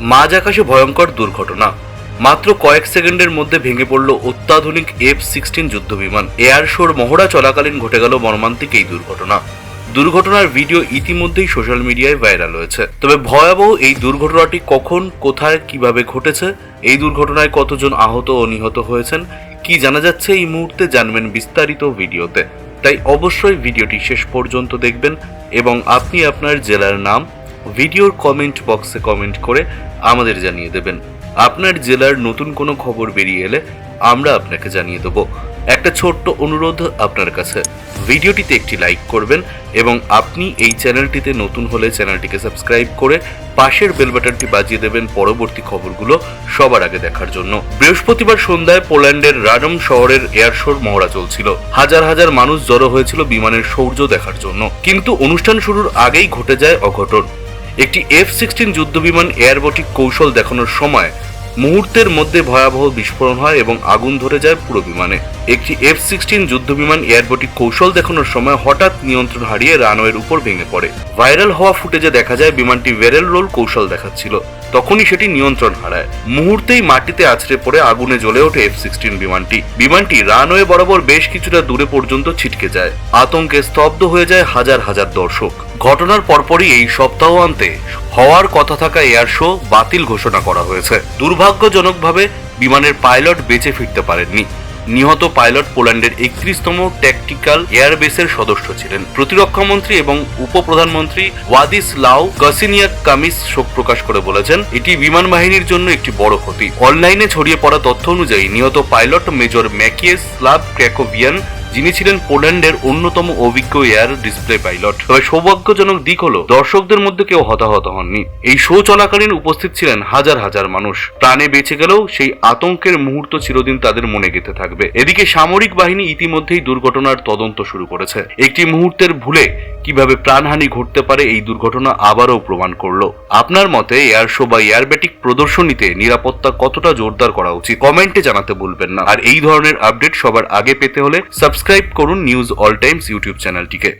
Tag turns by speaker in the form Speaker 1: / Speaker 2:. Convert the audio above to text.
Speaker 1: মাঝ আকাশে ভয়ঙ্কর দুর্ঘটনা। মাত্র কয়েক সেকেন্ডের মধ্যে ভেঙে পড়ল অত্যাধুনিক এফ সিক্সটিন যুদ্ধবিমান। এয়ার শোর মহড়া চলাকালীন ঘটে গেল মর্মান্তিক এই দুর্ঘটনা। দুর্ঘটনার ভিডিও ইতিমধ্যেই সোশ্যাল মিডিয়ায় ভাইরাল হয়েছে। তবে ভয়াবহ এই দুর্ঘটনাটি কখন, কোথায়, কীভাবে ঘটেছে, এই দুর্ঘটনায় কতজন আহত ও নিহত হয়েছেন, কি জানা যাচ্ছে এই মুহূর্তে জানবেন বিস্তারিত ভিডিওতে। তাই অবশ্যই ভিডিওটি শেষ পর্যন্ত দেখবেন এবং আপনি আপনার জেলার নাম ভিডিওর কমেন্ট বক্সে কমেন্ট করে আমাদের জানিয়ে দেবেন। আপনার জেলার নতুন কোনো খবর বেরিয়ে এলে আমরা আপনাকে জানিয়ে দেবো। একটা ছোট্ট অনুরোধ আপনার কাছে। ভিডিওটিতে একটি লাইক করবেন এবং আপনি এই চ্যানেলটিতে নতুন হলে চ্যানেলটিকে সাবস্ক্রাইব করে পাশের বেল বাটনটি বাজিয়ে দেবেন পরবর্তী খবরগুলো সবার আগে দেখার জন্য। বৃহস্পতিবার সন্ধ্যায় পোল্যান্ডের রাডম শহরের এয়ার শোর মহড়া চলছিল। হাজার হাজার মানুষ জড়ো হয়েছিল বিমানের সৌর্য দেখার জন্য। কিন্তু অনুষ্ঠান শুরুর আগেই ঘটে যায় অঘটন। একটি এফ সিক্সটিন যুদ্ধবিমান এয়ারবোটিক কৌশল দেখানোর সময় মুহূর্তের মধ্যে ভয়াবহ বিস্ফোরণ হয় এবং আগুন ধরে যায় পুরো বিমানে। একটি এফ সিক্সটিন যুদ্ধবিমান এয়ারবোটিক কৌশল দেখানোর সময় হঠাৎ নিয়ন্ত্রণ হারিয়ে রানওয়ের উপর ভেঙে পড়ে। ভাইরাল হওয়া ফুটেজে দেখা যায় বিমানটি ভেরেল রোল কৌশল দেখাচ্ছিল। তখনই সেটি নিয়ন্ত্রণ হারায়। মুহূর্তেই মাটিতে আছড়ে পড়ে আগুনে জ্বলে ওঠে এফ সিক্সটিন বিমানটি। বিমানটি রানওয়ে বরাবর বেশ কিছুটা দূরে পর্যন্ত ছিটকে যায়। আতঙ্কে স্তব্ধ হয়ে যায় হাজার হাজার দর্শক। ঘটনার পরপরই এই সপ্তাহ সপ্তাহান্তে হওয়ার কথা থাকা এয়ার শো বাতিল ঘোষণা করা হয়েছে। দুর্ভাগ্যজনকভাবে বিমানের পাইলট বেঁচে ফিরতে পারেননি। নিহত পাইলট পোল্যান্ডের একত্রিশতম ট্যাকটিক্যাল এয়ারবেসের সদস্য ছিলেন। প্রতিরক্ষামন্ত্রী এবং উপপ্রধানমন্ত্রী ওয়াদিস লাউ কাসিনিয়া কামিস শোক প্রকাশ করে বলেছেন, এটি বিমান বাহিনীর জন্য একটি বড় ক্ষতি। অনলাইনে ছড়িয়ে পড়া তথ্য অনুযায়ী নিহত pilot major Maciej Slab Krakowian যিনি ছিলেন পোল্যান্ডের অন্যতম অভিজ্ঞ এয়ার ডিসপ্লে পাইলট। তবে সৌভাগ্যজনক দিক হলো, দর্শকদের মধ্যে কেউ হতাহত হননি। এই শো চলাকালীন উপস্থিত ছিলেন হাজার হাজার মানুষ। প্রাণে বেঁচে গেলেও সেই আতঙ্কের মুহূর্ত চিরদিন তাদের মনে গেঁথে থাকবে। এদিকে সামরিক বাহিনী ইতিমধ্যেই দুর্ঘটনার তদন্ত শুরু করেছে। একটি মুহূর্তের ভুলে কীভাবে প্রাণহানি ঘটতে পারে এই দুর্ঘটনা আবারও প্রমাণ করল। আপনার মতে এয়ার শো বা এয়ারব্যাটিক প্রদর্শনীতে নিরাপত্তা কতটা জোরদার করা উচিত? কমেন্টে জানাতে ভুলবেন না। আর এই ধরনের আপডেট সবার আগে পেতে হলে সাবস্ক্রাইব করুন নিউজ অল টাইমস ইউটিউব চ্যানেলটিকে।